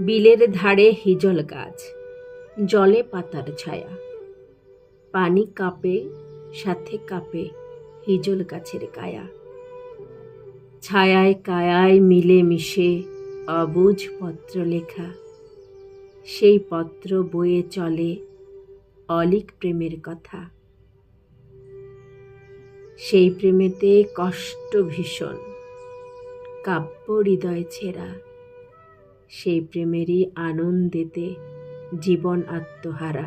বিলের ধারে হিজল গাছ, জলে পাতার ছায়া। পানি কাঁপে, সাথে কাঁপে হিজল গাছের কায়া। ছায়ায় কায়ায় মিলে মিশে অবুঝ পত্র লেখা। সেই পত্র বয়ে চলে অলিক প্রেমের কথা। সেই প্রেমেতে কষ্ট ভীষণ কাব্য হৃদয় ছেঁড়া। সেই প্রেমেরই আনন্দেতে জীবন আত্মহারা।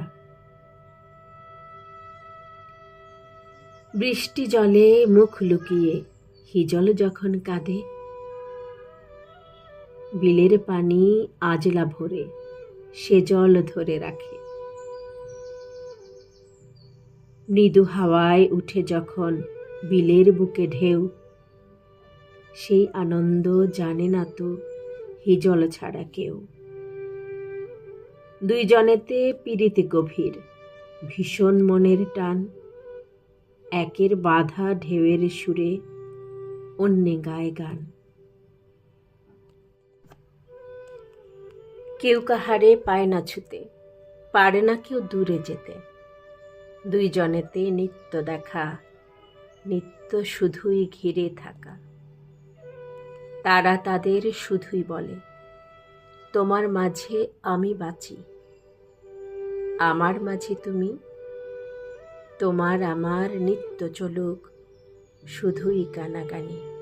বৃষ্টি জলে মুখ লুকিয়ে হিজল যখন কাঁদে, বিলের পানি আজলা ভরে সে জল ধরে রাখে। মৃদু হাওয়ায় উঠে যখন বিলের বুকে ঢেউ, সেই আনন্দ জানে না তো হিজল ছাড়া কেউ। দুইজনেতে পিড়িতে গভীর, ভীষণ মনের টান। একের বাধা ঢেউয়ের সুরে, অন্যে গায়ে গান। কেউ কাহারে পায় না ছুতে, পারে না কেউ দূরে যেতে। দুইজনেতে নিত্য দেখা, নিত্য শুধুই ঘিরে থাকা। তারা তাদের শুধুই বলে, তোমার মাঝে আমি বাঁচি। আমার মাঝে তুমি, তোমার আমার নিত্য চলুক, শুধুই কানাকানি।